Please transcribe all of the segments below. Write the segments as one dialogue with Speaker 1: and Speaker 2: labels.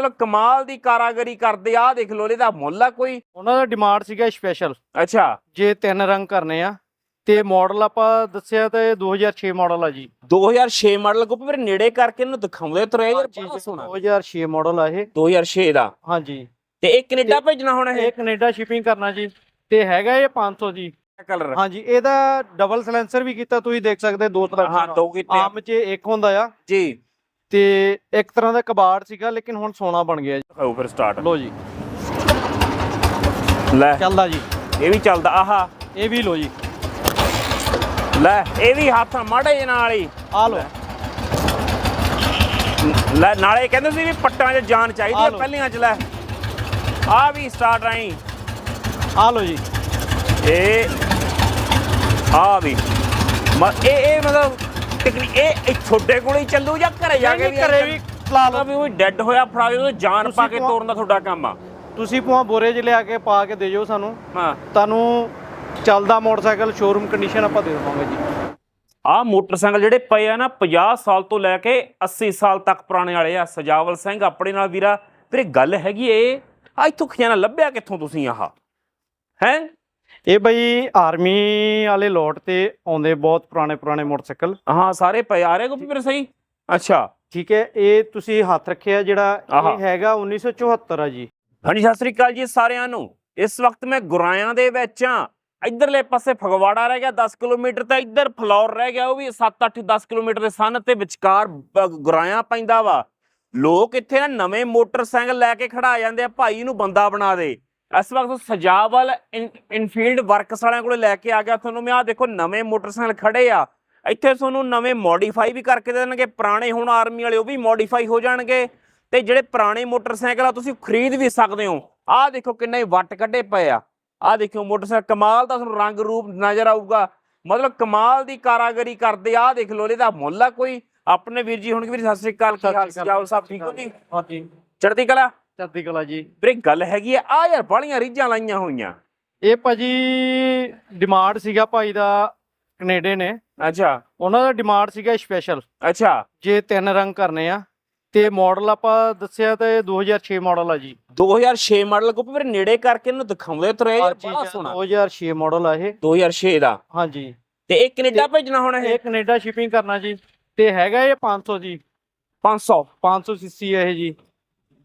Speaker 1: ਮਤਲਬ ਕਮਾਲ ਦੀ ਕਾਰਾਗਰੀ ਕਰਦੇ ਆ ਦੇਖ ਲੋ ਇਹਦਾ ਮੁੱਲ ਆ ਕੋਈ।
Speaker 2: ਉਹਨਾਂ ਦਾ ਡਿਮਾਂਡ ਸੀਗਾ ਸਪੈਸ਼ਲ
Speaker 1: ਅੱਛਾ।
Speaker 2: ਜੇ ਤਿੰਨ ਰੰਗ ਕਰਨੇ ਆ ਤੇ ਮਾਡਲ ਆਪਾਂ ਦੱਸਿਆ ਤਾਂ ਇਹ 2006 ਮਾਡਲ ਆ ਜੀ।
Speaker 1: 2006 ਮਾਡਲ ਕੋ ਫਿਰ ਨੇੜੇ ਕਰਕੇ ਇਹਨੂੰ ਦਿਖਾਉਂਦੇ ਤੁਰੇ ਯਾਰ ਬੜਾ ਸੋਹਣਾ।
Speaker 2: 2006 ਮਾਡਲ ਆ ਇਹ।
Speaker 1: 2006 ਦਾ।
Speaker 2: ਹਾਂਜੀ।
Speaker 1: ਤੇ ਇਹ ਕੈਨੇਡਾ ਭੇਜਣਾ ਹੁਣ ਇਹ?
Speaker 2: ਕੈਨੇਡਾ ਸ਼ਿਪਿੰਗ ਕਰਨਾ ਜੀ। ਤੇ ਹੈਗਾ ਇਹ 500 ਜੀ।
Speaker 1: ਕਲਰ
Speaker 2: ਹਾਂਜੀ ਇਹਦਾ ਡਬਲ ਸਲੈਂਸਰ ਵੀ ਕੀਤਾ ਤੁਸੀਂ ਦੇਖ ਸਕਦੇ ਦੋ ਤਰ੍ਹਾਂ
Speaker 1: ਹਾਂ ਦੋ ਕੀਤੇ ਆ।
Speaker 2: ਆਮ 'ਚ ਇੱਕ ਹੁੰਦਾ ਆ।
Speaker 1: ਜੀ।
Speaker 2: ਤੇ ਇੱਕ ਤਰ੍ਹਾਂ ਦਾ ਕਬਾੜ ਸੀਗਾ ਲੇਕਿਨ ਹੁਣ ਸੋਨਾ ਬਣ ਗਿਆ ਜੀ।
Speaker 1: ਦਿਖਾਓ ਫਿਰ ਸਟਾਰਟ
Speaker 2: ਲੋ ਜੀ।
Speaker 1: ਲੈ।
Speaker 2: ਚੱਲਦਾ ਜੀ।
Speaker 1: ਇਹ ਵੀ ਚੱਲਦਾ ਆਹਾ।
Speaker 2: ਇਹ ਵੀ ਲੋ ਜੀ।
Speaker 1: ਲੈ ਇਹ ਵੀ ਹੱਥ ਮਾੜੇ ਜਿਹੇ ਨਾਲ ਹੀ।
Speaker 2: ਆ ਲੋ
Speaker 1: ਲੈ ਨਾਲੇ ਕਹਿੰਦੇ ਸੀ ਵੀ ਪੱਟਾਂ 'ਚ ਜਾਨ ਚਾਹੀਦੀ
Speaker 2: ਆ ਲਓ।
Speaker 1: ਪਹਿਲੀਆਂ 'ਚ ਲੈ। ਆ ਵੀ ਸਟਾਰਟ ਰਾਈ
Speaker 2: ਆ ਲੋ ਜੀ।
Speaker 1: ਇਹ ਆ ਵੀ। ਮ- ਇਹ ਇਹ ਮਤਲਬ ਟੈਕਨੀ ਇਹ ਇਹ ਤੁਹਾਡੇ ਕੋਲ ਹੀ ਚੱਲੂ ਜਾਂ ਘਰੇ ਜਾ ਕੇ ਵੀ
Speaker 2: ਘਰੇ ਵੀ ਲਾ ਲਓ।
Speaker 1: ਵੀ ਉਹ ਡੈੱਡ ਹੋਇਆ ਫੜਾ ਉਹ ਜਾਨ ਪਾ ਕੇ? ਤੋੜਨ ਦਾ ਤੁਹਾਡਾ ਕੰਮ ਆ।
Speaker 2: ਤੁਸੀਂ ਭਾਵੇਂ ਬੋਰੇ 'ਚ ਲਿਆ ਕੇ ਪਾ ਕੇ ਦੇ ਜਾਓ ਸਾਨੂੰ।
Speaker 1: ਹਾਂ।
Speaker 2: ਤੁਹਾਨੂੰ ਚੱਲਦਾ ਮੋਟਰਸਾਈਕਲ ਸ਼ੋਰੂਮ ਕੰਡੀਸ਼ਨ ਆਪਾਂ ਦੇ ਦੇਵਾਂਗੇ ਜੀ।
Speaker 1: ਆ ਮੋਟਰਸਾਈਕਲ ਜਿਹੜੇ ਪਏ ਆ ਨਾ 50 ਸਾਲ ਤੋਂ ਲੈ ਕੇ 80 ਸਾਲ ਤੱਕ ਪੁਰਾਣੇ ਵਾਲੇ ਆ ਸਜਾਵਲ ਸਿੰਘ ਆਪਣੇ ਨਾਲ ਵੀਰਾ। ਵੀਰੇ ਗੱਲ ਹੈਗੀ ਏ ਆ ਇੱਥੋਂ ਖਜ਼ਾਨਾ ਲੱਭਿਆ ਕਿੱਥੋਂ ਤੁਸੀਂ ਆਹ? ਹੈ?
Speaker 2: ਇਹ ਬਈ ਆਰਮੀ ਵਾਲੇ ਲੋਟ ਤੇ ਆਉਂਦੇ ਬਹੁਤ ਪੁਰਾਣੇ ਪੁਰਾਣੇ ਮੋਟਰਸਾਈਕਲ।
Speaker 1: ਹਾਂ ਸਾਰੇ ਪਏ। ਆ ਰਹੇ ਕੋ ਫਿਰ ਸਹੀ? ਅੱਛਾ।
Speaker 2: ਠੀਕ ਹੈ ਇਹ ਤੁਸੀਂ ਹੱਥ ਰੱਖਿਆ ਜਿਹੜਾ। ਇਹ ਹੈਗਾ 1974 ਆ ਜੀ।
Speaker 1: ਹਾਂਜੀ ਸਤਿ ਸ੍ਰੀ ਅਕਾਲ ਜੀ ਸਾਰਿਆਂ ਨੂੰ। ਇਸ ਵਕਤ ਮੈਂ ਗੁਰਾਇਆਂ ਦੇ ਵਿੱਚ ਆ ਇਧਰਲੇ ਪਾਸੇ ਫਗਵਾੜਾ ਰਹਿ ਗਿਆ 10 ਕਿਲੋਮੀਟਰ ਤੇ ਇੱਧਰ ਫਲੌਰ ਰਹਿ ਗਿਆ ਉਹ ਵੀ 7-8 10 ਕਿਲੋਮੀਟਰ ਦੇ ਸਨ ਤੇ ਵਿਚਕਾਰ ਗੁਰਾਇਆਂ ਪੈਂਦਾ ਵਾ। ਲੋਕ ਇੱਥੇ ਨਾ ਨਵੇਂ ਮੋਟਰਸਾਈਕਲ ਲੈ ਕੇ ਖੜਾ ਜਾਂਦੇ ਆ ਭਾਈ ਨੂੰ ਬੰਦਾ ਬਣਾ ਦੇ। ਇਸ ਵਕਤ ਸਜਾਵਲ ਇਨ- ਇਨਫੀਲਡ ਵਰਕਸ ਵਾਲਿਆਂ ਕੋਲੇ ਲੈ ਕੇ ਆ ਗਿਆ ਤੁਹਾਨੂੰ। ਮੈਂ ਆ ਦੇਖੋ ਨਵੇਂ ਮੋਟਰਸਾਈਕਲ ਖੜੇ ਆ। ਇੱਥੇ ਤੁਹਾਨੂੰ ਨਵੇਂ ਮੋਡੀਫਾਈ ਵੀ ਕਰਕੇ ਦੇ ਦੇਣਗੇ। ਪੁਰਾਣੇ ਹੁਣ ਆਰਮੀ ਵਾਲੇ ਉਹ ਵੀ ਮੋਡੀਫਾਈ ਹੋ ਜਾਣਗੇ। ਤੇ ਜਿਹੜੇ ਪੁਰਾਣੇ ਮੋਟਰਸਾਈਕਲ ਆ ਤੁਸੀਂ ਖਰੀਦ ਵੀ ਸਕਦੇ ਹੋ। ਆਹ ਦੇਖੋ ਕਿੰਨੇ ਵੱਟ ਕੱਢੇ ਪਏ ਆ। ਆਹ ਦੇਖੋ ਮੋਟਰਸਾਈਕਲ ਕਮਾਲ ਦਾ ਤੁਹਾਨੂੰ ਰੰਗ ਰੂਪ ਨਜ਼ਰ ਆਊਗਾ। ਮਤਲਬ ਕਮਾਲ ਦੀ ਕਾਰਾਗਰੀ ਕਰਦੇ ਆ। ਆਹ ਦੇਖ ਲੋ ਇਹਦਾ ਮੁੱਲ ਆ ਕੋਈ। ਆਪਣੇ ਵੀਰ ਜੀ ਹੁਣ ਵੀਰ ਸਤਿ ਸ੍ਰੀ ਅਕਾਲ। ਕੀ ਸਾਹਿਬ ਠੀਕ ਹੋ ਜੀ?
Speaker 2: ਹਾਂਜੀ।
Speaker 1: ਚੜ੍ਹਦੀ ਕਲਾ?
Speaker 2: ਚੜ੍ਹਦੀ ਕਲਾ ਜੀ।
Speaker 1: ਵੀਰੇ ਗੱਲ ਹੈਗੀ ਆ ਆ ਯਾਰ ਬਾਲੀਆਂ ਰੀਝਾਂ ਲਾਈਆਂ ਹੋਈਆਂ।
Speaker 2: ਇਹ ਭਾਜੀ ਡਿਮਾਂਡ ਸੀਗਾ ਭਾਈ ਦਾ ਕੈਨੇਡੇ ਨੇ।
Speaker 1: ਅੱਛਾ।
Speaker 2: ਉਹਨਾਂ ਦਾ ਡਿਮਾਂਡ ਸੀਗਾ ਸਪੈਸ਼ਲ
Speaker 1: ਅੱਛਾ।
Speaker 2: ਜੇ ਤਿੰਨ ਰੰਗ ਕਰਨੇ ਆ ਤੇ ਮਾਡਲ ਆਪਾਂ ਦੱਸਿਆ ਤਾਂ ਇਹ 2006 ਮਾਡਲ ਆ ਜੀ।
Speaker 1: 2006 ਮਾਡਲ ਕੋ ਫਿਰ ਨੇੜੇ ਕਰਕੇ ਇਹਨੂੰ ਦਿਖਾਉਂਦੇ ਤੁਰੇ ਯਾਰ ਬੜਾ ਸੋਹਣਾ।
Speaker 2: 2006 ਮਾਡਲ ਆ ਇਹ।
Speaker 1: 2006 ਦਾ।
Speaker 2: ਹਾਂਜੀ।
Speaker 1: ਤੇ ਇਹ ਕੈਨੇਡਾ ਭੇਜਣਾ ਹੁਣ ਇਹ?
Speaker 2: ਇਹ ਕੈਨੇਡਾ ਸ਼ਿਪਿੰਗ ਕਰਨਾ ਜੀ। ਤੇ ਹੈਗਾ ਇਹ 500 ਜੀ।
Speaker 1: 500
Speaker 2: 500 ਸੀਸੀ ਇਹ ਜੀ।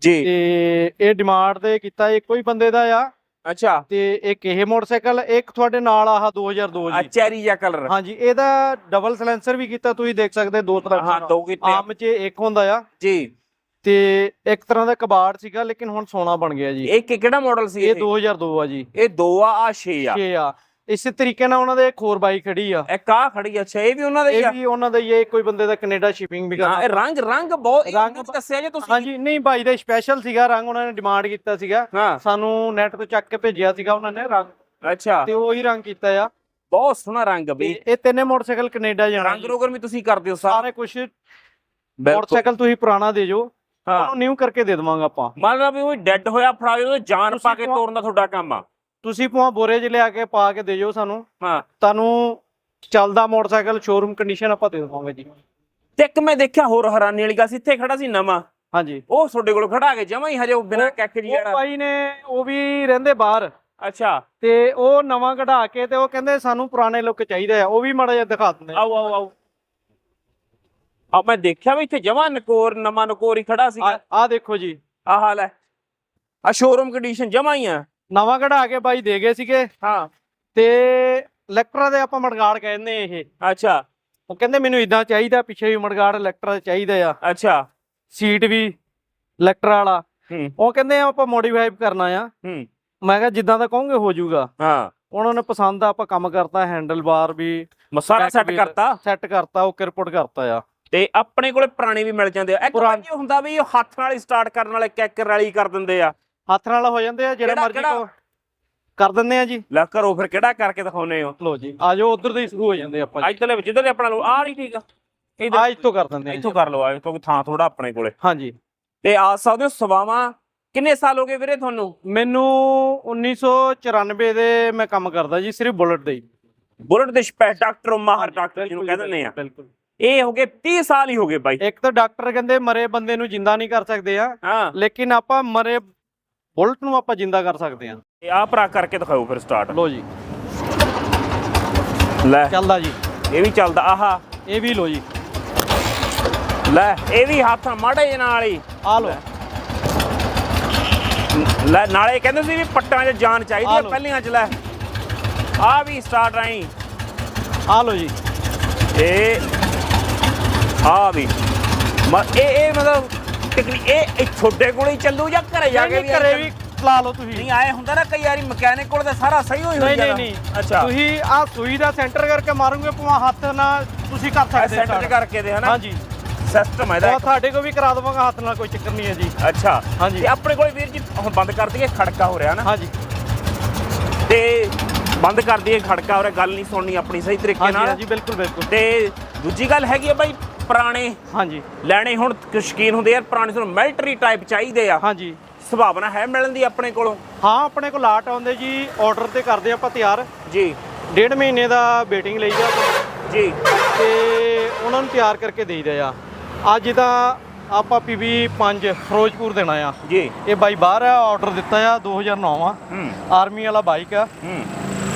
Speaker 1: ਜੀ।
Speaker 2: ਤੇ ਇਹ ਡਿਮਾਂਡ ਦੇ ਕੀਤਾ ਇੱਕੋ ਹੀ ਬੰਦੇ ਦਾ ਆ।
Speaker 1: ਅੱਛਾ।
Speaker 2: ਤੇ ਇੱਕ ਇਹ ਮੋਟਰਸਾਈਕਲ ਇੱਕ ਤੁਹਾਡੇ ਨਾਲ ਆਹ 2002
Speaker 1: ਆ
Speaker 2: ਜੀ।
Speaker 1: ਚੈਰੀ ਜਿਹਾ ਕਲਰ
Speaker 2: ਹਾਂਜੀ ਇਹਦਾ ਡਬਲ ਸਲੈਂਸਰ ਵੀ ਕੀਤਾ ਤੁਸੀਂ ਦੇਖ ਸਕਦੇ ਦੋ ਤਰ੍ਹਾਂ
Speaker 1: ਹਾਂ ਦੋ ਕੀਤੇ।
Speaker 2: ਆਮ 'ਚ ਇੱਕ ਹੁੰਦਾ ਆ।
Speaker 1: ਜੀ।
Speaker 2: ਤੇ ਇੱਕ ਤਰ੍ਹਾਂ ਦਾ ਕਬਾੜ ਸੀਗਾ ਲੇਕਿਨ ਹੁਣ ਸੋਨਾ ਬਣ ਗਿਆ ਜੀ।
Speaker 1: ਇਹ ਕਿਹੜਾ ਮਾਡਲ ਸੀ
Speaker 2: ਇਹ 2002 ਆ ਜੀ।
Speaker 1: ਇਹ ਦੋ ਆ ਆ 6 ਆ।
Speaker 2: 6 ਆ। ਇਸੇ ਤਰੀਕੇ ਨਾਲ ਉਹਨਾਂ ਦੇ ਇੱਕ ਹੋਰ ਬਾਈ ਖੜੀ ਆ।
Speaker 1: ਇੱਕ ਆ ਖੜੀ ਅੱਛਾ ਇਹ ਵੀ ਉਹਨਾਂ ਦਾ ਹੀ
Speaker 2: ਇਹ
Speaker 1: ਆ?
Speaker 2: ਵੀ ਉਹਨਾਂ ਦਾ ਹੀ ਹੈ ਕੋਈ ਬੰਦੇ ਦਾ ਕੈਨੇਡਾ ਸ਼ਿਪਿੰਗ ਵੀ
Speaker 1: ਹਾਂ ਇਹ
Speaker 2: ਕਰਦਾ
Speaker 1: ਰੰਗ ਰੰਗ ਬਹੁਤ
Speaker 2: ਰੰਗ
Speaker 1: ਰੰਗ ਦੱਸਿਆ ਜੇ ਤੁਸੀਂ।
Speaker 2: ਹਾਂਜੀ ਨਹੀਂ ਬਾਈ ਦਾ ਸਪੈਸ਼ਲ ਸੀਗਾ ਰੰਗ ਉਹਨਾਂ ਨੇ ਡਿਮਾਂਡ ਕੀਤਾ ਸੀਗਾ।
Speaker 1: ਹਾਂ।
Speaker 2: ਸਾਨੂੰ ਨੈਟ ਤੋਂ ਚੱਕ ਕੇ ਭੇਜਿਆ ਸੀਗਾ ਉਹਨਾਂ ਨੇ ਰੰਗ।
Speaker 1: ਅੱਛਾ।
Speaker 2: ਤੇ ਉਹੀ ਰੰਗ ਕੀਤਾ ਆ।
Speaker 1: ਬਹੁਤ ਸੋਹਣਾ ਰੰਗ
Speaker 2: ਤੇ
Speaker 1: ਬਈ।
Speaker 2: ਇਹ ਤਿੰਨੇ ਮੋਟਰਸਾਈਕਲ ਕੈਨੇਡਾ ਜਾਣਾ
Speaker 1: ਰੰਗ ਰੋਗਰ ਵੀ ਤੁਸੀਂ ਕਰਦੇ ਹੋ
Speaker 2: ਸਾਰੇ? ਕੁਝ ਮੋਟਰਸਾਈਕਲ ਤੁਸੀਂ ਪੁਰਾਣਾ ਦੇ ਜੋ
Speaker 1: ਹਾਂ।
Speaker 2: ਉਹਨੂੰ ਨਿਊ ਕਰਕੇ ਦੇ ਦੇਵਾਂਗੇ ਆਪਾਂ।
Speaker 1: ਮੰਨ ਲਓ ਵੀ ਉਹ ਡੈੱਡ ਹੋਇਆ ਫੜਾ ਉਹ ਜਾਨ
Speaker 2: ਤੁਸੀਂ
Speaker 1: ਪਾ ਕੇ ਦਾ ਤੁਹਾਡਾ ਕੰਮ ਆ।
Speaker 2: ਤੁਸੀਂ ਭਾਵੇਂ ਬੋਰੇ 'ਚ ਲਿਆ ਕੇ ਪਾ ਕੇ ਦੇ ਜੋ ਸਾਨੂੰ।
Speaker 1: ਹਾਂ।
Speaker 2: ਤੁਹਾਨੂੰ ਚੱਲਦਾ ਮੋਟਰਸਾਈਕਲ ਸ਼ੋਰੂਮ ਕੰਡੀਸ਼ਨ ਆਪਾਂ ਦੇ ਦੇਵਾਂਗੇ ਜੀ।
Speaker 1: ਤੇ ਇੱਕ ਮੈਂ ਦੇਖਿਆ ਹੋਰ ਹੈਰਾਨੀ ਵਾਲੀ ਗੱਲ ਸੀ ਇੱਥੇ ਖੜਾ ਸੀ ਨਵਾਂ।
Speaker 2: ਹਾਂਜੀ।
Speaker 1: ਉਹ ਤੁਹਾਡੇ ਕੋਲ ਖੜਾ ਕੇ ਜਮਾ ਹੀ ਹਜੇ ਉਹ ਬਿਨਾਂ ਕੈਕ
Speaker 2: ਉਹ
Speaker 1: ਜਿਹੜਾ
Speaker 2: ਭਾਈ ਨੇ ਉਹ ਵੀ ਰਹਿੰਦੇ ਬਾਹਰ।
Speaker 1: ਅੱਛਾ।
Speaker 2: ਤੇ ਉਹ ਨਵਾਂ ਕਢਾ ਕੇ ਤੇ ਉਹ ਕਹਿੰਦੇ ਸਾਨੂੰ ਪੁਰਾਣੇ ਲੁੱਕ ਚਾਹੀਦਾ ਆ ਉਹ ਵੀ ਮਾੜਾ ਜਿਹਾ ਦਿਖਾ ਦਿੰਦੇ
Speaker 1: ਆਓ ਆਓ ਆਓ। ਆ ਮੈਂ ਦੇਖਿਆ ਵੀ ਇੱਥੇ ਜਮਾ ਨਕੋਰ ਨਵਾਂ ਨਕੋਰ ਹੀ ਖੜਾ ਸੀ
Speaker 2: ਆ ਆਹ ਦੇਖੋ ਜੀ।
Speaker 1: ਆ ਹਾਲ ਹੈ। ਆ ਸ਼ੋਰੂਮ ਕੰਡੀਸ਼ਨ ਜਮਾ ਹੀ ਆ।
Speaker 2: ਨਵਾਂ ਕਢਾ ਕੇ ਬਾਈ ਦੇ ਗਏ ਸੀਗੇ।
Speaker 1: ਹਾਂ।
Speaker 2: ਤੇ ਇਲੈਕਟਰਾ ਦੇ ਆਪਾਂ ਮੜਗਾੜ ਕਹਿੰਦੇ ਇਹ।
Speaker 1: ਅੱਛਾ।
Speaker 2: ਉਹ ਕਹਿੰਦੇ ਮੈਨੂੰ ਇਦਾਂ ਚਾਹੀਦਾ ਪਿੱਛੇ ਵੀ ਮੜਗਾੜ ਇਲੈਕਟਰਾ ਚਾਹੀਦਾ ਆ।
Speaker 1: ਅੱਛਾ।
Speaker 2: ਸੀਟ ਵੀ ਇਲੈਕਟਰਾ ਵਾਲਾ। ਉਹ ਕਹਿੰਦੇ ਆਪਾਂ ਮੋਡੀਫਾਈ ਕਰਨਾ ਆ। ਮੈਂ ਕਿਹਾ ਜਿੱਦਾਂ ਦਾ ਕਹੋਗੇ ਹੋ ਜਾਊਗਾ।
Speaker 1: ਹਾਂ।
Speaker 2: ਉਹਨਾਂ ਨੇ ਪਸੰਦ ਆ ਆਪਾਂ ਕੰਮ ਕਰਤਾ ਹੈਂਡਲ ਬਾਰ ਵੀ
Speaker 1: ਮਸਾਲਾ ਸੈੱਟ ਕਰਤਾ।
Speaker 2: ਸੈੱਟ ਕਰਤਾ ਓਕੇ ਰਿਪੋਰਟ ਕਰਤਾ ਆ।
Speaker 1: ਤੇ ਆਪਣੇ ਕੋਲੇ ਪੁਰਾਣੇ ਵੀ ਮਿਲ ਜਾਂਦੇ ਆ। ਇੱਕ ਵਾਰੀ ਹੁੰਦਾ ਵੀ ਉਹ ਹੱਥ ਨਾਲ ਹੀ ਸਟਾਰਟ ਕਰਨ ਵਾਲੇ ਕੈਕਰ ਵਾਲੀ ਕਰ ਦਿੰਦੇ ਆ।
Speaker 2: ਹੱਥ ਨਾਲ ਹੋ ਜਾਂਦੇ ਆ ਜਿਹੜਾ
Speaker 1: ਕਿਹੜਾ-
Speaker 2: ਮਰਜ਼ੀ
Speaker 1: ਕਿਹੜਾ?
Speaker 2: ਕੋ ਕਰ ਦਿੰਦੇ ਆ ਜੀ।
Speaker 1: ਲੈ ਕਰੋ ਫਿਰ ਕਿਹੜਾ ਕਰਕੇ ਦਿਖਾਉਨੇ ਹੋ?
Speaker 2: ਲੋ ਜੀ। ਆ ਜਾਓ ਉਧਰ ਦੇ ਹੀ ਸ਼ੁਰੂ ਹੋ ਜਾਂਦੇ ਆਪਾਂ ਜੀ।
Speaker 1: ਅੱਜ ਜਿੱਧਰ ਦੇ ਆਪਣਾ ਲੋ ਆ ਨਹੀਂ ਠੀਕ ਆ।
Speaker 2: ਆ ਇੱਥੋਂ ਕਰ ਦਿੰਦੇ ਆ
Speaker 1: ਇੱਥੋਂ। ਕਰ ਲਓ ਆ ਕਿਉਂਕਿ ਥਾਂ ਥੋੜਾ ਆਪਣੇ ਕੋਲੇ।
Speaker 2: ਹਾਂਜੀ।
Speaker 1: ਤੇ ਆ ਸਕਦੇ ਹੋ ਸਵਾਵਾਂ। ਕਿੰਨੇ ਸਾਲ ਹੋ ਗਏ ਵੀਰੇ ਤੁਹਾਨੂੰ?
Speaker 2: ਮੈਨੂੰ 1994 ਦੇ ਮੈਂ ਕੰਮ ਕਰਦਾ ਜੀ ਸਿਰਫ ਬੁਲਟ ਦੇ ਹੀ।
Speaker 1: ਬੁਲਟ ਦੇ ਸਪੈਸ਼ ਡਾਕਟਰ ਮਾਹਰ ਡਾਕਟਰ ਜਿਹਨੂੰ ਕਹਿੰਦੇ ਨੇ ਆ।
Speaker 2: ਬਿਲਕੁਲ।
Speaker 1: ਇਹ ਹੋ ਗਏ 30 ਸਾਲ ਹੀ ਹੋ ਗਏ ਬਾਈ।
Speaker 2: ਇੱਕ ਤਾਂ ਡਾਕਟਰ ਕਹਿੰਦੇ ਮਰੇ ਬੰਦੇ ਨੂੰ ਜਿੰਦਾ ਨਹੀਂ ਕਰ ਸਕਦੇ ਆ
Speaker 1: ਹਾਂ।
Speaker 2: ਲੇਕਿਨ ਆਪਾਂ ਮਰੇ ਬੁਲਟ ਨੂੰ ਆਪਾਂ ਜਿੰਦਾ ਕਰ ਸਕਦੇ ਆ
Speaker 1: ਇਹ ਆ ਭਰਾ ਕਰਕੇ ਦਿਖਾਓ ਫਿਰ ਸਟਾਰਟ
Speaker 2: ਲੋ ਜੀ।
Speaker 1: ਲੈ।
Speaker 2: ਚੱਲਦਾ ਜੀ।
Speaker 1: ਇਹ ਵੀ ਚੱਲਦਾ ਆਹਾ।
Speaker 2: ਇਹ ਵੀ ਲੋ ਜੀ।
Speaker 1: ਲੈ ਇਹ ਵੀ ਹੱਥ ਮਾੜੇ ਜਿਹੇ ਨਾਲ ਹੀ।
Speaker 2: ਆ ਲੋ
Speaker 1: ਲੈ ਨਾਲੇ ਕਹਿੰਦੇ ਸੀ ਵੀ ਪੱਟਾਂ 'ਚ ਜਾਨ ਚਾਹੀਦੀ
Speaker 2: ਆ ਲਓ।
Speaker 1: ਪਹਿਲੀਆਂ 'ਚ ਲੈ। ਆ ਵੀ ਸਟਾਰਟ ਆਈ
Speaker 2: ਆ ਲੋ ਜੀ।
Speaker 1: ਇਹ ਆ ਵੀ। ਮ- ਇਹ ਇਹ ਮਤਲਬ ਟੈਕਨੀ ਇਹ ਇਹ ਤੁਹਾਡੇ ਕੋਲ ਹੀ ਚੱਲੂ ਜਾਂ ਘਰੇ ਜਾ ਕੇ
Speaker 2: ਨਹੀਂ ਘਰੇ ਵੀ ਚਲਾ? ਲਓ ਤੁਸੀਂ।
Speaker 1: ਨਹੀਂ ਆਏ ਹੁੰਦਾ ਨਾ ਕਈ ਵਾਰੀ ਮਕੈਨਿਕ ਕੋਲ ਤਾਂ ਸਾਰਾ ਸਹੀ ਹੋਈ
Speaker 2: ਨਹੀਂ
Speaker 1: ਹੁੰਦਾ
Speaker 2: ਨਹੀਂ ਨਹੀਂ।
Speaker 1: ਅੱਛਾ।
Speaker 2: ਤੁਸੀਂ ਆ ਸੂਈ ਦਾ ਸੈਂਟਰ ਕਰਕੇ ਮਾਰੋਗੇ ਪਵਾ ਹੱਥ ਨਾਲ ਤੁਸੀਂ ਕਰ ਸਕਦੇ
Speaker 1: ਸੈਂਟਰ
Speaker 2: start।
Speaker 1: ਕਰਕੇ ਦੇ ਹਨਾ?
Speaker 2: ਹਾਂਜੀ।
Speaker 1: ਸਿਸਟਮ ਹੈ
Speaker 2: ਉਹ
Speaker 1: ਇਹਦਾ
Speaker 2: ਤੁਹਾਡੇ ਕੋ ਵੀ ਕਰਾ ਦਵਾਂਗਾ ਹੱਥ ਨਾਲ ਕੋਈ ਚੱਕਰ ਨਹੀਂ ਹੈ ਜੀ।
Speaker 1: ਅੱਛਾ।
Speaker 2: ਹਾਂਜੀ।
Speaker 1: ਤੇ ਆਪਣੇ ਕੋਲ ਵੀਰ ਜੀ ਹੁਣ ਬੰਦ ਕਰ ਦਈਏ ਖੜਕਾ ਹੋ ਰਿਹਾ ਨਾ
Speaker 2: ਹਾਂਜੀ।
Speaker 1: ਤੇ ਬੰਦ ਕਰ ਦਈਏ ਖੜਕਾ ਹੋ ਰਿਹਾ ਗੱਲ ਨਹੀਂ ਸੁਣਨੀ ਆਪਣੀ ਸਹੀ ਤਰੀਕੇ ਨਾਲ।
Speaker 2: ਹਾਂਜੀ ਬਿਲਕੁਲ ਬਿਲਕੁਲ।
Speaker 1: ਤੇ ਦੂਜੀ ਗੱਲ ਹੈਗੀ ਆ ਬਾਈ ਪੁਰਾਣੇ
Speaker 2: ਹਾਂਜੀ।
Speaker 1: ਲੈਣੇ ਹੁਣ ਕੁ ਸ਼ੌਕੀਨ ਹੁੰਦੇ ਯਾਰ ਪੁਰਾਣੇ ਸਾਨੂੰ ਮਿਲਟਰੀ ਟਾਈਪ ਚਾਹੀਦੇ ਆ।
Speaker 2: ਹਾਂਜੀ।
Speaker 1: ਸੰਭਾਵਨਾ ਹੈ ਮਿਲਣ ਦੀ ਆਪਣੇ ਕੋਲੋਂ?
Speaker 2: ਹਾਂ ਆਪਣੇ ਕੋਲ ਲਾਟ ਆਉਂਦੇ ਜੀ ਆਰਡਰ ਤੇ ਕਰਦੇ ਆਪਾਂ ਤਿਆਰ।
Speaker 1: ਜੀ।
Speaker 2: ਡੇਢ ਮਹੀਨੇ ਦਾ ਵੇਟਿੰਗ ਲਈ ਜਾ
Speaker 1: ਜੀ।
Speaker 2: ਤੇ ਉਹਨਾਂ ਨੂੰ ਤਿਆਰ ਕਰਕੇ ਦੇਈਦਾ ਆ। ਅੱਜ ਤਾਂ ਆਪਾਂ ਪੀਬੀ 5 ਫਿਰੋਜ਼ਪੁਰ ਦੇਣਾ ਆ।
Speaker 1: ਜੀ।
Speaker 2: ਇਹ ਬਾਈ ਬਾਹਰ ਆ ਆਰਡਰ ਦਿੱਤਾ ਆ 2009 ਆ। ਆਰਮੀ ਵਾਲਾ ਬਾਈਕ ਆ।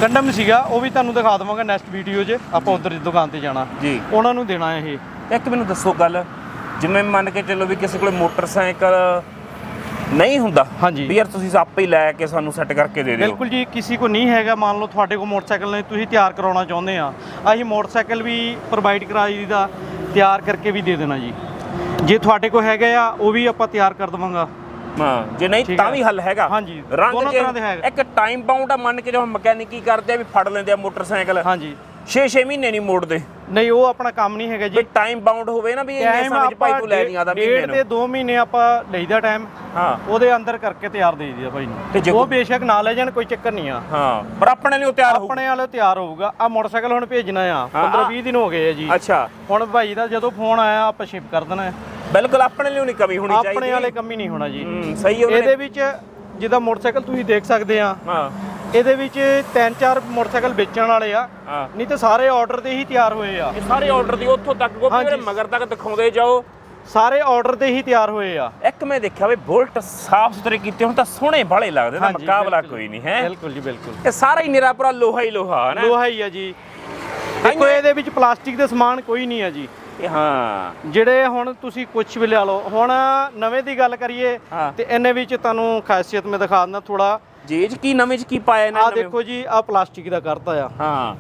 Speaker 2: ਕੰਡਮ ਸੀਗਾ ਉਹ ਵੀ ਤੁਹਾਨੂੰ ਦਿਖਾ ਦਵਾਂਗਾ ਨੈਕਸਟ ਵੀਡੀਓ 'ਚ। ਆਪਾਂ ਉਧਰ ਦੁਕਾਨ ਤੇ ਜਾਣਾ।
Speaker 1: ਜੀ।
Speaker 2: ਉਹਨਾਂ ਨੂੰ ਦੇਣਾ ਇਹ।
Speaker 1: ਇੱਕ ਮੈਨੂੰ ਦੱਸੋ ਗੱਲ ਜਿਵੇਂ ਮੰਨ ਕੇ ਚੱਲੋ ਵੀ ਕਿਸੇ ਕੋਲੇ ਮੋਟਰਸਾਈਕਲ ਨਹੀਂ ਹੁੰਦਾ
Speaker 2: ਹਾਂਜੀ।
Speaker 1: ਵੀ ਯਾਰ ਤੁਸੀਂ ਆਪੇ ਹੀ ਲੈ ਕੇ ਸਾਨੂੰ ਸੈੱਟ ਕਰਕੇ ਦੇ ਦਿਓ।
Speaker 2: ਬਿਲਕੁਲ ਜੀ ਕਿਸੇ ਕੋ ਨਹੀਂ ਹੈਗਾ ਮੰਨ ਲਓ ਤੁਹਾਡੇ ਕੋਲ ਮੋਟਰਸਾਈਕਲ ਨਹੀਂ ਤੁਸੀਂ ਤਿਆਰ ਕਰਾਉਣਾ ਚਾਹੁੰਦੇ ਆ। ਅਸੀਂ ਮੋਟਰਸਾਈਕਲ ਵੀ ਪ੍ਰੋਵਾਈਡ ਕਰਾਈ ਦਾ ਤਿਆਰ ਕਰਕੇ ਵੀ ਦੇ ਦੇਣਾ ਜੀ। ਜੇ ਤੁਹਾਡੇ ਕੋਲ ਹੈਗਾ ਆ ਉਹ ਵੀ ਆਪਾਂ ਤਿਆਰ ਕਰ ਦਵਾਂਗਾ।
Speaker 1: ਹਾਂ ਜੇ ਨਹੀਂ
Speaker 2: ਠੀਕ
Speaker 1: ਤਾਂ
Speaker 2: ਹੈ।
Speaker 1: ਵੀ ਹੱਲ ਹੈਗਾ।
Speaker 2: ਹਾਂਜੀ,
Speaker 1: ਰੰਗ
Speaker 2: ਦੋਨੋਂ
Speaker 1: ਜੇ-
Speaker 2: ਤਰ੍ਹਾਂ ਦੇ ਹੈਗਾ।
Speaker 1: ਇੱਕ ਟਾਈਮ ਬਾਉਂਡ ਆ ਮੰਨ ਕੇ ਜਦੋਂ ਮਕੈਨਿਕੀ ਕਰਦੇ ਆ ਵੀ ਫੜ ਲੈਂਦੇ ਆ ਮੋਟਰਸਾਈਕਲ।
Speaker 2: ਹਾਂਜੀ।
Speaker 1: 6-6 ਮਹੀਨੇ ਨਹੀਂ ਮੋੜਦੇ।
Speaker 2: ਨਹੀਂ ਉਹ ਆਪਣਾ ਕੰਮ ਨਹੀਂ ਹੈਗਾ
Speaker 1: ਵੀ
Speaker 2: ਜੀ
Speaker 1: ਟਾਈਮ ਬਾਉਂਡ ਹੋਵੇ ਨਾ ਵੀ ਇੰਨੇ ਸਮੇਂ ਚ ਭਾਈ ਤੂੰ ਲੈ ਨਹੀਂ ਆਦਾ ਮਹੀਨੇ
Speaker 2: ਡੇਢ ਤੇ
Speaker 1: ਨੂੰ
Speaker 2: 2 ਮਹੀਨੇ ਆਪਾਂ ਲਈਦਾ ਟਾਈਮ
Speaker 1: ਹਾਂ।
Speaker 2: ਉਹਦੇ ਅੰਦਰ ਕਰਕੇ ਤਿਆਰ ਦੇ ਦਿਆ ਭਾਈ ਨੂੰ। ਉਹ ਬੇਸ਼ੱਕ ਨਾ ਲੈ ਜਾਣ ਕੋਈ ਚੱਕਰ ਨਹੀਂ ਆ।
Speaker 1: ਹਾਂ ਪਰ ਆਪਣੇ ਲਈ ਉਹ ਤਿਆਰ ਹੋਊ।
Speaker 2: ਆਪਣੇ ਵਾਲੇ ਤਿਆਰ ਹੋਊਗਾ। ਆ ਮੋਟਰਸਾਈਕਲ ਹੁਣ ਭੇਜਣਾ ਆ।
Speaker 1: ਹਾਂ,
Speaker 2: 15
Speaker 1: ਆ-
Speaker 2: 20 ਦਿਨ ਹੋ ਗਏ ਆ ਜੀ।
Speaker 1: ਅੱਛਾ।
Speaker 2: ਹੁਣ ਭਾਈ ਦਾ ਜਦੋਂ ਫੋਨ ਆਇਆ ਆਪਾਂ ਸ਼ਿਪ ਕਰ ਦੇਣਾ।
Speaker 1: ਬਿਲਕੁਲ ਆਪਣੇ ਲਈ ਨਹੀਂ ਕਮੀ ਹੋਣੀ ਚਾਹੀਦੀ।
Speaker 2: ਆਪਣੇ ਵਾਲੇ ਕਮੀ ਨਹੀਂ ਹੋਣਾ ਜੀ।
Speaker 1: ਸਹੀ ਉਹਨਾਂ।
Speaker 2: ਇਹਦੇ
Speaker 1: ਨੇ
Speaker 2: ਵਿੱਚ ਜਿੱਦਾਂ ਮੋਟਰਸਾਈਕਲ ਤੁਸੀਂ ਦੇਖ ਸਕਦੇ ਆ।
Speaker 1: ਹਾਂ।
Speaker 2: ਇਹਦੇ ਵਿੱਚ ਤਿੰਨ ਚਾਰ ਮੋਟਰਸਾਈਕਲ ਵੇਚਣ ਵਾਲੇ ਆ।
Speaker 1: ਹਾਂ।
Speaker 2: ਨਹੀਂ ਤਾਂ ਸਾਰੇ ਆਰਡਰ ਤੇ ਹੀ ਤਿਆਰ ਹੋਏ ਆ।
Speaker 1: ਇਹ ਸਾਰੇ ਆਰਡਰ ਦੀ ਉੱਥੋਂ ਤੱਕ ਗੋਪੀ। ਮੇਰੇ ਮਗਰ ਤੱਕ ਦਿਖਾਉਂਦੇ ਜਾਓ।
Speaker 2: ਸਾਰੇ ਆਰਡਰ ਤੇ ਹੀ ਤਿਆਰ ਹੋਏ ਆ।
Speaker 1: ਇੱਕ ਮੈਂ ਦੇਖਿਆ ਵੀ ਬੁਲਟ ਸਾਫ਼ ਸੁਥਰੇ ਕੀਤੇ ਹੁਣ ਤਾਂ ਸੋਹਣੇ ਬਾਲੇ ਲੱਗਦੇ ਨਾ ਮੁਕਾਬਲਾ। ਕੋਈ ਨਹੀਂ ਹੈ।
Speaker 2: ਬਿਲਕੁਲ ਜੀ ਬਿਲਕੁਲ।
Speaker 1: ਇਹ ਸਾਰਾ ਹੀ ਨਿਰਾ ਪੂਰਾ ਲੋਹਾ ਹੀ ਲੋਹਾ ਹੈ ਨਾ?
Speaker 2: ਲੋਹਾ ਹੀ ਆ ਜੀ। ਦੇਖੋ। ਇਹਦੇ ਵਿੱਚ ਪਲਾਸਟਿਕ ਦੇ ਸਮਾਨ ਕੋਈ ਨਹੀਂ ਆ ਜੀ।
Speaker 1: ਹਾਂ।
Speaker 2: ਜਿਹੜੇ ਹੁਣ ਤੁਸੀਂ ਕੁਝ ਵੀ ਲਿਆ ਲਓ ਹੁਣ ਨਵੇਂ ਦੀ ਗੱਲ ਕਰੀਏ। ਤੇ ਇਹਨੇ ਵਿੱਚ ਤੁਹਾਨੂੰ ਖਾਸੀਅਤ ਮੈਂ ਦਿਖਾ ਦਿੰਦਾ ਥੋੜਾ
Speaker 1: ਜੀ ਚ ਕੀ ਨਵੇਂ ਚ ਕੀ ਪਾਇਆ ਇਹਨਾਂ
Speaker 2: ਆ
Speaker 1: ਨੇ
Speaker 2: ਦੇਖੋ ਜੀ ਆ ਪਲਾਸਟਿਕ ਦਾ ਕਰਤਾ ਆ।
Speaker 1: ਹਾਂ।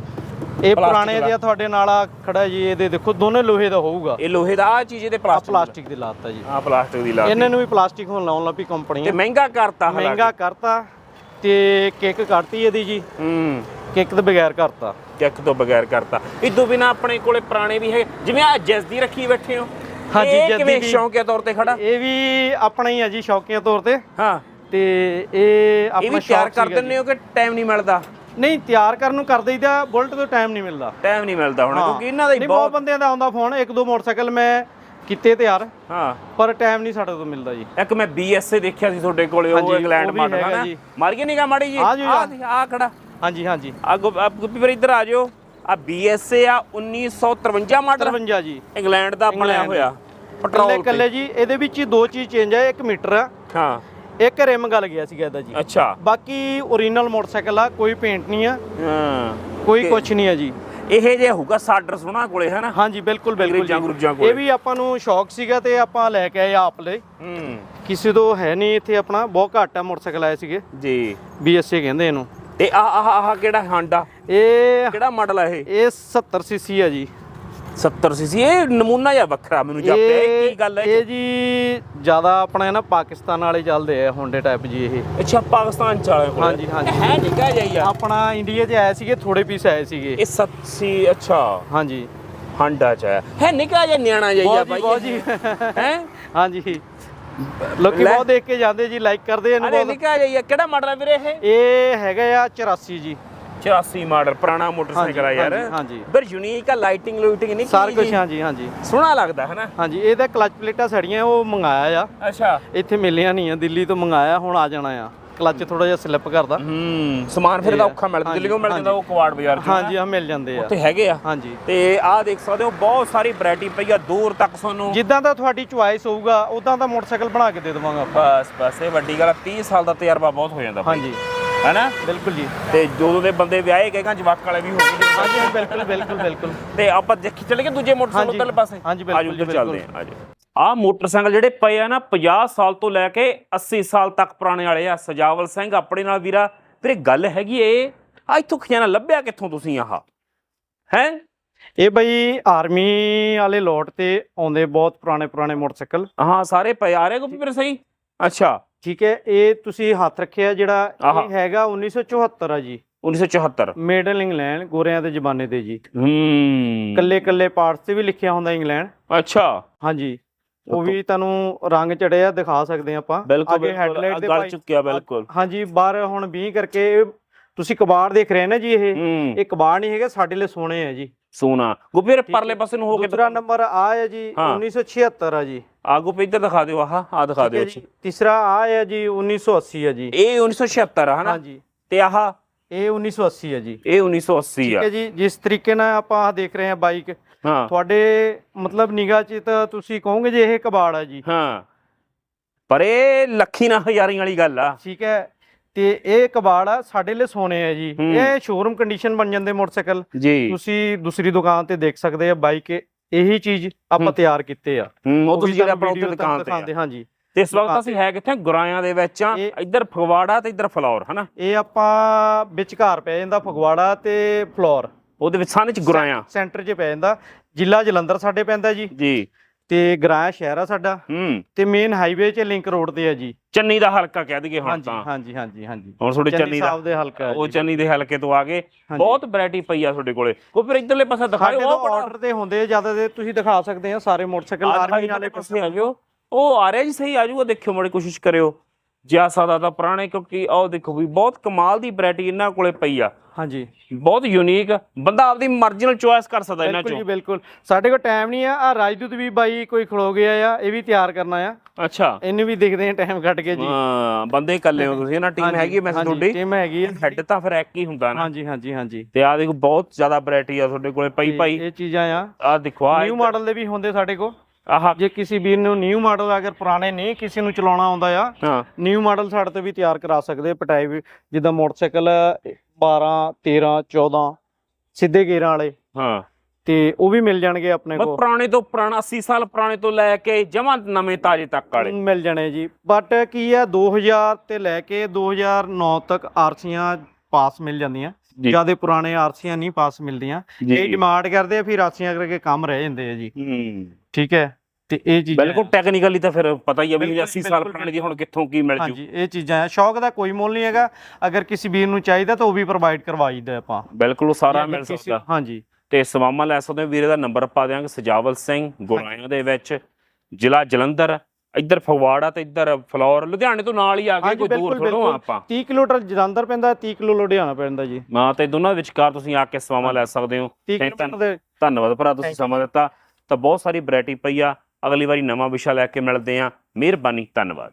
Speaker 2: ਇਹ ਪੁਰਾਣੇ
Speaker 1: ਦਾ।
Speaker 2: ਆ ਤੁਹਾਡੇ ਨਾਲ ਆ ਖੜਾ ਜੀ ਇਹਦੇ ਦੇਖੋ ਦੋਨੇ ਲੋਹੇ ਦਾ ਹੋਊਗਾ।
Speaker 1: ਇਹ ਲੋਹੇ ਦਾ ਆ ਚੀਜ਼ ਇਹਦੇ
Speaker 2: ਆ
Speaker 1: ਪਲਾਸਟਿਕ
Speaker 2: ਪਲਾਸਟਿਕ ਦੇ ਲਾਤਾ ਜੀ।
Speaker 1: ਹਾਂ ਪਲਾਸਟਿਕ ਦੀ ਲਾ ਦਿੱਤੀ।
Speaker 2: ਇਹਨਾਂ ਨੂੰ ਵੀ ਪਲਾਸਟਿਕ ਹੁਣ ਲਾਉਣ ਲੱਪੀ ਕੰਪਨੀ
Speaker 1: ਤੇ ਮਹਿੰਗਾ ਕਰਤਾ ਹਾਲਾਂਕਿ।
Speaker 2: ਮਹਿੰਗਾ ਕਰਤਾ ਤੇ ਕਿੱਕ ਕੱਢਤੀ ਇਹਦੀ ਜੀ।
Speaker 1: ਹੂੰ।
Speaker 2: ਕਿੱਕ ਤੋਂ ਬਗੈਰ ਕਰਤਾ।
Speaker 1: ਕਿੱਕ ਤੋਂ ਬਗੈਰ ਕਰਤਾ। ਇਦੋਂ ਬਿਨਾ ਆਪਣੇ ਕੋਲੇ ਪੁਰਾਣੇ ਵੀ ਹੈ ਜਿਵੇਂ ਆ ਜਿਸ ਦੀ ਰੱਖੀ ਬੈਠੇ ਹੋ।
Speaker 2: ਹਾਂਜੀ,
Speaker 1: ਇਹ
Speaker 2: ਜੈਸ ਦੀ।
Speaker 1: ਸ਼ੌਂਕਿਆ ਤੌਰ ਤੇ ਖੜਾ?
Speaker 2: ਇਹ ਵੀ ਆਪਣਾ ਹੀ ਆ ਜੀ ਸ਼ੌਕੀਆ ਤੌਰ ਤੇ।
Speaker 1: ਹਾਂ।
Speaker 2: ਤੇ ਇਹ
Speaker 1: ਇਹ
Speaker 2: ਆਪਣਾ
Speaker 1: ਵੀ ਤਿਆਰ
Speaker 2: ਸ਼ੌਕ
Speaker 1: ਕਰ
Speaker 2: ਸੀਗਾ
Speaker 1: ਦਿੰਦੇ ਹੋ ਕਿ ਟਾਈਮ ਨਹੀਂ ਮਿਲਦਾ?
Speaker 2: ਜੀ। ਨਹੀਂ ਤਿਆਰ ਕਰਨ ਨੂੰ ਕਰ ਦਈਦਾ ਬੁਲਟ ਤੋਂ ਟਾਈਮ ਨਹੀਂ ਮਿਲਦਾ।
Speaker 1: ਟਾਈਮ ਨਹੀਂ ਮਿਲਦਾ ਹੁਣ
Speaker 2: ਹਾਂ।
Speaker 1: ਕਿਉਂਕਿ ਇਹਨਾਂ ਦਾ ਹੀ
Speaker 2: ਨਹੀਂ, ਬਹੁਤ
Speaker 1: ਬਹੁਤ
Speaker 2: ਬੰਦਿਆਂ ਦਾ ਆਉਂਦਾ ਫੋਨ ਇੱਕ ਦੋ ਮੋਟਰਸਾਈਕਲ ਮੈਂ ਕੀਤੇ ਤਿਆਰ
Speaker 1: ਹਾਂ।
Speaker 2: ਪਰ ਟਾਈਮ ਨਹੀਂ ਸਾਡੇ ਤੋਂ ਮਿਲਦਾ ਜੀ।
Speaker 1: ਇੱਕ ਮੈਂ BSA ਦੇਖਿਆ ਸੀ ਤੁਹਾਡੇ ਕੋਲੇ ਉਹ ਇੰਗਲੈਂਡ
Speaker 2: ਵੀ
Speaker 1: ਮਾਡਲ
Speaker 2: ਹੈਗਾ
Speaker 1: ਹੈ
Speaker 2: ਜੀ।
Speaker 1: ਮਾਰ ਗਏ ਨਿਗਾ ਮਾੜੀ ਜੀ
Speaker 2: ਆ ਜੀ, ਆ।
Speaker 1: ਆ ਖੜਾ।
Speaker 2: ਹਾਂਜੀ ਹਾਂਜੀ।
Speaker 1: ਆ ਗੁੱਪੀ ਵੀਰ ਇੱਧਰ ਆ ਜਾਓ। ਆ BSA ਆ 1953 ਮਾਡਲ
Speaker 2: 53 ਜੀ।
Speaker 1: ਇੰਗਲੈਂਡ ਦਾ ਬਣਿਆ
Speaker 2: ਇੰਗਲੈਂਡ।
Speaker 1: ਹੋਇਆ
Speaker 2: ਕੱਲੇ
Speaker 1: ਪੈਟਰੋਲ ਤੇ।
Speaker 2: ਕੱਲੇ ਜੀ ਇਹਦੇ ਵਿੱਚ ਹੀ ਦੋ ਚੀਜ਼ ਚੇਂਜ ਹੈ ਇੱਕ ਮੀਟਰ ਆ।
Speaker 1: ਹਾਂ।
Speaker 2: ਇੱਕ ਰਿਮ ਗਲ ਗਿਆ ਸੀਗਾ ਇਹਦਾ ਜੀ।
Speaker 1: ਅੱਛਾ।
Speaker 2: ਬਾਕੀ ਓਰੀਜਨਲ ਮੋਟਰਸਾਈਕਲ ਆ ਕੋਈ ਪੇਂਟ ਨਹੀਂ ਆ।
Speaker 1: ਹਾਂ।
Speaker 2: ਕੋਈ ਕੁਝ ਨਹੀਂ ਆ ਜੀ।
Speaker 1: ਇਹ ਜੇ ਹੋਊਗਾ ਸਾਡਰ ਸੋਨਾ ਕੋਲੇ ਹੈ ਨਾ
Speaker 2: ਹਾਂਜੀ ਬਿਲਕੁਲ ਬਿਲਕੁਲ
Speaker 1: ਗੁਰੂਜਾਂ ਕੋਲੇ।
Speaker 2: ਇਹ ਵੀ ਆਪਾਂ ਨੂੰ ਸ਼ੌਕ ਸੀਗਾ ਤੇ ਆਪਾਂ ਲੈ ਕੇ ਆਏ ਆਪ ਲਈ।
Speaker 1: ਹੂੰ।
Speaker 2: ਕਿਸੇ ਤੋਂ ਹੈ ਨਹੀਂ ਇੱਥੇ ਆਪਣਾ ਬਹੁਤ ਘੱਟ ਆ ਮੋਟਰਸਾਈਕਲ ਆਏ ਸੀਗੇ।
Speaker 1: ਜੀ।
Speaker 2: BSA ਕਹਿੰਦੇ ਇਹਨੂੰ।
Speaker 1: ਤੇ ਆਹ ਆਹ ਕਿਹੜਾ ਹਾਂਡਾ
Speaker 2: ਇਹ
Speaker 1: ਕਿਹੜਾ ਮਾਡਲ ਆ ਇਹ?
Speaker 2: ਇਹ 70 ਸੀਸੀ ਆ ਜੀ।
Speaker 1: 70 ਸੀਸੀ ਇਹ ਨਮੂਨਾ ਜਿਹਾ ਵੱਖਰਾ ਮੈਨੂੰ ਜਾਪਿਆ। ਇਹ ਕੀ ਗੱਲ ਹੈ
Speaker 2: ਇਹ ਜੀ ਜ਼ਿਆਦਾ ਆਪਣਾ ਹੈ ਨਾ ਪਾਕਿਸਤਾਨ ਵਾਲੇ ਚੱਲਦੇ ਆ ਹੋਂਡੇ ਟਾਈਪ ਜੀ ਇਹ।
Speaker 1: ਅੱਛਾ ਪਾਕਿਸਤਾਨ ਚ ਵਾਲੇ ਕੋਲ।
Speaker 2: ਹਾਂਜੀ, ਹਾਂਜੀ।
Speaker 1: ਹੈ ਨਿਕਾ ਜਾਈਆ
Speaker 2: ਆਪਣਾ ਇੰਡੀਆ 'ਚ ਆਏ ਸੀਗੇ ਥੋੜੇ ਪੀਸ ਆਏ ਸੀਗੇ।
Speaker 1: ਇਹ 70 ਅੱਛਾ।
Speaker 2: ਹਾਂਜੀ।
Speaker 1: ਹਾਂਡਾ ਚ ਆਇਆ ਹੈ ਨਿਕਾ ਜਿਹਾ ਨਿਆਣਾ ਜਾਈਆ
Speaker 2: ਬਹੁਤ ਜੀ,
Speaker 1: ਬਾਈ।
Speaker 2: ਬਹੁਤ ਜੀ।
Speaker 1: ਹੈ?
Speaker 2: ਹਾਂਜੀ। ਲੋਕੀ। ਬਹੁਤ ਦੇਖ ਕੇ ਜਾਂਦੇ ਜੀ ਲਾਈਕ ਕਰਦੇ ਇਹਨੂੰ
Speaker 1: ਅਰੇ
Speaker 2: ਬਹੁਤ
Speaker 1: ਨਿਕਾ ਜਾਈਆ ਕਿਹੜਾ ਮਾਡਲ ਆ ਵੀਰੇ ਇਹ?
Speaker 2: ਇਹ ਹੈਗਾ ਆ 84 ਜੀ।
Speaker 1: 84 ਮਾਡਲ ਪੁਰਾਣਾ ਮੋਟਰਸਾਈਕਲ ਆ ਯਾਰ।
Speaker 2: ਹਾਂਜੀ।
Speaker 1: ਪਰ ਯੂਨੀਕ ਆ ਲਾਈਟਿੰਗ ਲੂਟਿੰਗ ਨਹੀਂ
Speaker 2: ਸਾਰਾ ਕੁਝ ਹਾਂਜੀ ਹਾਂਜੀ।
Speaker 1: ਸੋਹਣਾ ਲੱਗਦਾ ਹੈ ਨਾ
Speaker 2: ਹਾਂਜੀ ਇਹਦਾ ਕਲਚ ਪਲੇਟਾਂ ਸੜੀਆਂ ਉਹ ਮੰਗਾਇਆ ਆ।
Speaker 1: ਅੱਛਾ।
Speaker 2: ਇੱਥੇ ਮਿਲੀਆਂ ਨਹੀਂ ਆ ਦਿੱਲੀ ਤੋਂ ਮੰਗਾਇਆ ਹੁਣ ਆ ਜਾਣਾ ਆ। ਕਲੱਚ ਥੋੜਾ ਜਿਹਾ ਸਲਿੱਪ ਕਰਦਾ।
Speaker 1: ਹੂੰ ਸਮਾਨ ਫਿਰ
Speaker 2: ਆ।
Speaker 1: ਔਖਾ ਮਿਲਦਾ ਦਿੱਲੀੋਂ ਮਿਲ ਜਾਂਦਾ ਉਹ ਕਵਾੜ ਬਾਜ਼ਾਰ ਚੋਂ
Speaker 2: ਹਾਂਜੀ ਆ ਮਿਲ ਜਾਂਦੇ ਆ।
Speaker 1: ਉੱਥੇ ਹੈਗੇ ਆ।
Speaker 2: ਹਾਂਜੀ।
Speaker 1: ਤੇ ਆਹ ਦੇਖ ਸਕਦੇ ਹੋ ਬਹੁਤ ਸਾਰੀ ਵੈਰਾਈਟੀ ਪਈ ਆ ਦੂਰ ਤੱਕ ਤੁਹਾਨੂੰ
Speaker 2: ਜਿੱਦਾਂ ਦਾ ਤੁਹਾਡੀ ਚੁਆਇਸ ਹੋਊਗਾ ਉਦਾਂ ਦਾ ਮੋਟਰਸਾਈਕਲ ਬਣਾ ਕੇ ਦੇ ਦੇਵਾਂਗਾ ਆਪਾਂ।
Speaker 1: ਬਸ ਬਸ ਇਹ ਵੱਡੀ ਗੱਲ ਆ 30 ਸਾਲ ਦਾ ਤਜਰਬਾ ਬਹੁਤ ਹੋ ਜਾਂਦਾ
Speaker 2: ਹਾਂਜੀ।
Speaker 1: ਹੈਨਾ?
Speaker 2: ਬਿਲਕੁਲ ਜੀ।
Speaker 1: ਤੇ ਜਦੋਂ ਦੇ ਬੰਦੇ ਵਿਆਹੇ ਗਏ ਕਾਂ ਜਵਾਕ ਵਾਲੇ ਵੀ ਹੋ ਗਏ।
Speaker 2: ਹਾਂਜੀ ਹਾਂਜੀ, ਬਿਲਕੁਲ ਬਿਲਕੁਲ ਬਿਲਕੁਲ।
Speaker 1: ਤੇ ਆਪਾਂ ਦੇਖੀ ਚੱਲ ਗਏ ਦੂਜੇ ਮੋਟਰਸਾਈਕਲ
Speaker 2: ਹਾਂਜੀ,
Speaker 1: ਉਧਰਲੇ ਪਾਸੇ?
Speaker 2: ਹਾਂਜੀ, ਬਿਲਕੁਲ
Speaker 1: ਆਜੋ
Speaker 2: ਜੀ,
Speaker 1: ਉੱਧਰ ਚੱਲਦੇ ਆ ਆਜੋ। ਆਹ ਮੋਟਰਸਾਈਕਲ ਜਿਹੜੇ ਪਏ ਆ ਨਾ 50 ਸਾਲ ਤੋਂ ਲੈ ਕੇ 80 ਸਾਲ ਤੱਕ ਪੁਰਾਣੇ ਵਾਲੇ ਆ ਸਜਾਵਲ ਸਿੰਘ ਆਪਣੇ ਨਾਲ ਵੀਰਾ। ਫਿਰ ਇਹ ਗੱਲ ਹੈਗੀ ਏ ਆ ਇੱਥੋਂ ਖਜ਼ਾਨਾ ਲੱਭਿਆ ਕਿੱਥੋਂ ਤੁਸੀਂ ਆਹ? ਹੈ?
Speaker 2: ਇਹ ਬਈ ਆਰਮੀ ਵਾਲੇ ਲੋਟ ਤੇ ਆਉਂਦੇ ਬਹੁਤ ਪੁਰਾਣੇ ਪੁਰਾਣੇ ਮੋਟਰਸਾਈਕਲ।
Speaker 1: ਹਾਂ ਸਾਰੇ ਪਏ। ਆ ਰਹੇ ਕੋ ਫਿਰ ਸਹੀ? ਅੱਛਾ।
Speaker 2: ਠੀਕ ਹੈ ਇਹ ਤੁਸੀਂ ਹੱਥ ਰੱਖਿਆ ਜਿਹੜਾ। ਇਹ ਹੈਗਾ 1974 ਆ ਜੀ।
Speaker 1: 1974
Speaker 2: ਮੇਡ ਇਨ ਇੰਗਲੈਂਡ ਗੋਰਿਆਂ ਦੇ ਜ਼ਮਾਨੇ ਦੇ ਜੀ।
Speaker 1: ਹੂੰ।
Speaker 2: ਕੱਲੇ ਕੱਲੇ ਪਾਰਟਸ ਤੇ ਵੀ ਲਿਖਿਆ ਹੁੰਦਾ ਇੰਗਲੈਂਡ
Speaker 1: ਅੱਛਾ।
Speaker 2: ਹਾਂਜੀ। ਉਹ ਵੀ ਤੁਹਾਨੂੰ ਰੰਗ ਚੜਿਆ ਦਿਖਾ ਸਕਦੇ ਆਪਾਂ। ਅੱਗੇ
Speaker 1: ਆਹ
Speaker 2: ਦੇ
Speaker 1: ਗੱਲ ਚੁੱਕਿਆ ਬਿਲਕੁਲ।
Speaker 2: ਹਾਂਜੀ ਬਾਹਰ ਹੁਣ 20 ਕਰਕੇ ਤੁਸੀਂ ਕਬਾੜ ਦੇਖ ਰਹੇ ਨਾ ਜੀ ਇਹ? ਇਹ ਕਬਾੜ ਨਹੀਂ ਹੈਗਾ ਸਾਡੇ ਲਈ ਸੋਨੇ ਆ ਜੀ।
Speaker 1: ਸੋਨਾ
Speaker 2: ਹੈ।
Speaker 1: ਪਰਲੇ ਪਾਸੇ ਨੂੰ ਹੋ ਕੇ
Speaker 2: ਦੂਸਰਾ ਨੰਬਰ ਆ ਹੈ ਜੀ
Speaker 1: ਹਾਂ।
Speaker 2: 1976 ਆ ਜੀ।
Speaker 1: ਆਗੂ ਪੇ ਇੱਧਰ ਦਿਖਾ ਦਿਓ ਆਹ ਆਹ ਦਿਖਾ
Speaker 2: ਠੀਕ
Speaker 1: ਦਿਓ
Speaker 2: ਹੈ ਜੀ ਤੀਸਰਾ ਆ ਹੈ ਜੀ 1980 ਆ ਜੀ।
Speaker 1: ਇਹ 1976 ਆ ਹਨਾ?
Speaker 2: ਹਾਂਜੀ।
Speaker 1: ਤੇ ਆਹ?
Speaker 2: ਇਹ 1980 ਆ ਜੀ।
Speaker 1: ਇਹ 1980
Speaker 2: ਠੀਕ
Speaker 1: ਆ।
Speaker 2: ਹੈ ਜੀ ਜਿਸ ਤਰੀਕੇ ਨਾਲ ਆਪਾਂ ਆਹ ਦੇਖ ਰਹੇ ਹਾਂ ਬਾਈਕ
Speaker 1: ਹਾਂ।
Speaker 2: ਤੁਹਾਡੇ ਮਤਲਬ ਨਿਗਾਹ 'ਚ ਤਾਂ ਤੁਸੀਂ ਕਹੋਗੇ ਜੇ ਇਹ ਕਬਾੜ ਆ ਜੀ।
Speaker 1: ਹਾਂ। ਪਰ ਇਹ ਲੱਖੀ ਨਾ ਹਜ਼ਾਰੀ ਵਾਲੀ ਗੱਲ ਆ।
Speaker 2: ਠੀਕ ਹੈ ਤੇ ਇਹ ਕਬਾੜ ਆ ਸਾਡੇ ਲਈ ਸੋਨੇ ਆ ਜੀ।
Speaker 1: ਹੂੰ।
Speaker 2: ਇਹ ਸ਼ੋਰੂਮ ਕੰਡੀਸ਼ਨ ਬਣ ਜਾਂਦੇ ਮੋਟਰਸਾਈਕਲ।
Speaker 1: ਜੀ।
Speaker 2: ਤੁਸੀਂ ਦੂਸਰੀ ਦੁਕਾਨ ਤੇ ਦੇਖ ਸਕਦੇ ਆ ਬਾਈਕ ਇਹੀ ਚੀਜ਼ ਆਪਾਂ। ਤਿਆਰ ਕੀਤੇ ਆ।
Speaker 1: ਉਹ ਤੁਸੀਂ ਜਿਹੜੇ ਉੱਤੇ
Speaker 2: video
Speaker 1: ਦੁਕਾਨ ਤੇ
Speaker 2: ਦਿਖਾਉਂਦੇ। ਹਾਂਜੀ।
Speaker 1: ਤੇ ਇਸ ਵਕਤ ਅਸੀਂ ਹੈ ਕਿੱਥੇ? ਗੁਰਾਇਆਂ ਦੇ ਵਿੱਚ ਆ। ਇੱਧਰ ਫਗਵਾੜਾ ਤੇ ਇੱਧਰ ਫਲੌਰ ਹਨਾ?
Speaker 2: ਇਹ ਆਪਾਂ ਵਿਚਕਾਰ ਪੈ ਜਾਂਦਾ ਫਗਵਾੜਾ ਤੇ ਫਲੋਰ।
Speaker 1: ਉਹਦੇ ਵਿੱਚ ਸਾਨੇ ਚ ਗੁਰਾਇਆਂ।
Speaker 2: ਸੈਂਟਰ 'ਚ ਪੈ ਜਾਂਦਾ। ਜ਼ਿਲ੍ਹਾ ਜਲੰਧਰ ਸਾਡੇ ਪੈਂਦਾ ਜੀ।
Speaker 1: ਜੀ।
Speaker 2: ਤੇ ਗਰਾਇਆ ਸ਼ਹਿਰ ਆ ਸਾਡਾ।
Speaker 1: ਹੂੰ।
Speaker 2: ਤੇ ਮੇਨ ਹਾਈਵੇ 'ਚ ਲਿੰਕ ਰੋਡ ਤੇ ਆ ਜੀ।
Speaker 1: ਚੰਨੀ ਦਾ ਹਲਕਾ ਕਹਿ ਦਈਏ ਹੁਣ
Speaker 2: ਹਾਂਜੀ
Speaker 1: ਤਾਂ।
Speaker 2: ਹਾਂਜੀ ਹਾਂਜੀ ਹਾਂਜੀ।
Speaker 1: ਹੁਣ ਤੁਹਾਡੇ
Speaker 2: ਚੰਨੀ
Speaker 1: ਦਾ
Speaker 2: ਸਾਹਿਬ ਦੇ ਹਲਕਾ ਹੈ
Speaker 1: ਉਹ
Speaker 2: ਜੀ।
Speaker 1: ਚੰਨੀ ਦੇ ਹਲਕੇ ਤੋਂ ਆ ਗਏ।
Speaker 2: ਹਾਂਜੀ।
Speaker 1: ਬਹੁਤ ਵੈਰਾਈਟੀ ਪਈ ਆ ਤੁਹਾਡੇ ਕੋਲੇ। ਉਹ ਫਿਰ ਇੱਧਰਲੇ ਪਾਸੇ ਦਿਖਾਓ
Speaker 2: ਤੋਂ
Speaker 1: ਉਹ
Speaker 2: ਆਰਡਰ ਤੇ ਹੁੰਦੇ ਆ ਜ਼ਿਆਦਾ ਦੇ ਤੁਸੀਂ ਦਿਖਾ ਸਕਦੇ ਆ ਸਾਰੇ ਮੋਟਰਸਾਈਕਲ ਆਰਮੀ ਵਾਲੇ
Speaker 1: ਪਾਸੇ ਆ ਜਾਓ। ਉਹ ਆ ਰਿਹਾ ਜੀ ਸਹੀ ਆ ਜਾਊਗਾ ਦੇਖਿਓ ਮੜੀ ਕੋਸ਼ਿਸ਼ ਕਰਿਓ। ਜਿਆ ਸਾਦਾ ਤਾਂ ਪੁਰਾਣੇ ਕਿਉਂਕਿ ਉਹ ਦੇਖੋ ਵੀ ਬਹੁਤ ਕਮਾਲ ਦੀ ਵੈਰਾਈਟੀ ਇਹਨਾਂ ਕੋਲੇ ਪਈ ਆ।
Speaker 2: ਹਾਂਜੀ।
Speaker 1: ਬਹੁਤ ਯੂਨੀਕ ਬੰਦਾ ਆਪਦੀ ਮਰਜ਼ੀ ਨਾਲ ਚੁਆਇਸ ਕਰ ਸਕਦਾ ਇਹਨਾਂ
Speaker 2: ਬਿਲਕੁਲ ਜੀ
Speaker 1: ਚੋਂ
Speaker 2: ਬਿਲਕੁਲ। ਸਾਡੇ ਕੋਲ ਟਾਈਮ ਨਹੀਂ ਆ। ਆ ਰਾਜਦੂਤ ਵੀ ਬਾਈ ਕੋਈ ਖਲੋ ਗਿਆ ਆ ਇਹ ਵੀ ਤਿਆਰ ਕਰਨਾ ਆ।
Speaker 1: ਅੱਛਾ।
Speaker 2: ਇਹਨੂੰ ਵੀ ਦੇਖਦੇ ਆ ਟਾਈਮ ਕੱਢ ਕੇ ਜੀ।
Speaker 1: ਹਾਂ ਬੰਦੇ ਇਕੱਲੇ ਹੋ ਤੁਸੀਂ ਨਾ ਟੀਮ ਹੈਗੀ ਮੈਂ ਤੁਹਾਡੀ।
Speaker 2: ਟੀਮ ਹੈਗੀ ਆ।
Speaker 1: ਹੈੱਡ ਤਾਂ ਫਿਰ ਇੱਕ ਹੀ ਹੁੰਦਾ ਨਾ।
Speaker 2: ਹਾਂਜੀ ਹਾਂਜੀ ਹਾਂਜੀ।
Speaker 1: ਤੇ ਆ ਦੇਖੋ ਬਹੁਤ ਜ਼ਿਆਦਾ ਵੈਰਾਈਟੀ ਆ ਤੁਹਾਡੇ ਕੋਲੇ ਪਈ ਭਾਈ।
Speaker 2: ਇਹ ਚੀਜ਼ਾਂ ਆ।
Speaker 1: ਆ ਦੇਖੋ ਆ
Speaker 2: ਨਿਊ ਮਾਡਲ ਦੇ ਵੀ ਹੁੰਦੇ ਸਾਡੇ ਕੋਲ।
Speaker 1: ਆਹ
Speaker 2: ਜੇ ਕਿਸੇ ਵੀਰ ਨੂੰ ਨਿਊ ਮਾਡਲ ਅਗਰ ਪੁਰਾਣੇ ਨਹੀਂ ਕਿਸੇ ਨੂੰ ਚਲਾਉਣਾ ਆਉਂਦਾ ਆ
Speaker 1: ਹਾਂ।
Speaker 2: ਨਿਊ ਮਾਡਲ ਸਾਡੇ ਤੇ ਵੀ ਤਿਆਰ ਕਰਾ ਸਕਦੇ ਪਟਾਈ ਵੀ ਜਿੱਦਾਂ ਮੋਟਰਸਾਈਕਲ 12 13 14 ਸਿੱਧੇ ਗੇਅਰਾਂ ਵਾਲੇ।
Speaker 1: ਹਾਂ।
Speaker 2: ਤੇ ਉਹ ਵੀ ਮਿਲ ਜਾਣਗੇ ਆਪਣੇ ਕੋਲ।
Speaker 1: ਪੁਰਾਣੇ ਤੋਂ ਪੁਰਾਣਾ 80 ਸਾਲ ਪੁਰਾਣੇ ਤੋਂ ਲੈ ਕੇ ਜਮਾਂ ਨਵੇਂ ਤਾਜ਼ੇ ਤੱਕ ਵਾਲੇ।
Speaker 2: ਮਿਲ ਜਾਣੇ ਜੀ। ਬਟ ਕੀ ਆ 2000 ਤੇ ਲੈ ਕੇ 2009 ਤੱਕ ਆਰਸੀਆਂ ਪਾਸ ਮਿਲ ਜਾਂਦੀਆਂ। ਜਿਆਦੇ ਪੁਰਾਣੇ ਆਰਸੀਆਂ ਨਹੀਂ ਪਾਸ ਮਿਲਦੀਆਂ। ਇਹ ਡਿਮਾਂਡ ਕਰਦੇ ਆ ਫਿਰ ਆਰਸੀਆਂ ਕਰਕੇ ਕੰਮ ਰਹਿ ਜਾਂਦੇ ਆ ਜੀ।
Speaker 1: ਹੂੰ।
Speaker 2: ਠੀਕ ਹੈ? ਤੇ ਇਹ ਚੀਜ਼ਾਂ
Speaker 1: ਬਿਲਕੁਲ ਟੈਕਨੀਕਲੀ ਤਾਂ ਫਿਰ ਪਤਾ ਹੀ ਆ ਵੀ
Speaker 2: ਬਿਲਕੁਲ
Speaker 1: 80 ਸਾਲ ਪੁਰਾਣੇ ਦੀ ਹੁਣ ਕਿੱਥੋਂ ਕੀ ਮਿਲ ਜੂ?
Speaker 2: ਹਾਂਜੀ ਇਹ ਚੀਜ਼ਾਂ ਆ। ਸ਼ੌਕ ਦਾ ਕੋਈ ਮੁੱਲ ਨਹੀਂ ਹੈਗਾ। ਅਗਰ ਕਿਸੇ ਵੀਰ ਨੂੰ ਚਾਹੀਦਾ ਤਾਂ ਉਹ ਵੀ ਪ੍ਰੋਵਾਈਡ ਕਰਵਾਈਦਾ ਆਪਾਂ।
Speaker 1: ਬਿਲਕੁਲ ਸਾਰਾ ਮਿਲ ਸਕਦਾ।
Speaker 2: ਹਾਂਜੀ।
Speaker 1: ਤੇ ਸਵਾਮਾ ਲੈ ਸਕਦੇ ਹੋ ਵੀਰੇ ਦਾ ਨੰਬਰ ਪਾ ਦਿਆਂਗੇ ਸਜਾਵਲ ਸਿੰਘ ਗੁਰਾਇਆਂ ਦੇ ਵਿੱਚ ਜ਼ਿਲ੍ਹਾ ਜਲੰਧਰ। ਇੱਧਰ ਫਗਵਾੜਾ ਤੇ ਇੱਧਰ ਫਲੌਰ ਲੁਧਿਆਣੇ ਤੋਂ ਨਾਲ ਹੀ ਆ ਗਏ
Speaker 2: ਹਾਂਜੀ,
Speaker 1: ਕੋਈ ਦੂਰ ਥੋੜੋ। ਆਪਾਂ।
Speaker 2: 30 ਕਿਲੋਮੀਟਰ ਜਲੰਧਰ ਪੈਂਦਾ 30 ਕਿਲੋ ਲੁਧਿਆਣਾ ਪੈਂਦਾ ਜੀ।
Speaker 1: ਮਾਂ ਤੇ ਦੋਨਾਂ ਦੇ ਵਿਚਕਾਰ ਤੁਸੀਂ ਆ ਕੇ ਸਵਾਮਾ ਲੈ ਸਕਦੇ ਹੋ।
Speaker 2: 30
Speaker 1: ਤੇ
Speaker 2: ਕਿਲੋਮੀਟਰ ਦੇ
Speaker 1: ਧੰਨਵਾਦ ਭਰਾ ਤੁਸੀਂ. ਸਮਾਂ ਦਿੱਤਾ। ਤਾਂ ਬਹੁਤ ਸਾਰੀ ਵੈਰਾਈਟੀ ਪਈ ਆ। ਅਗਲੀ ਵਾਰੀ ਨਵਾਂ ਵਿਸ਼ਾ ਲੈ ਕੇ ਮਿਲਦੇ ਆ ਮਿਹਰਬਾਨੀ ਧੰਨਵਾਦ।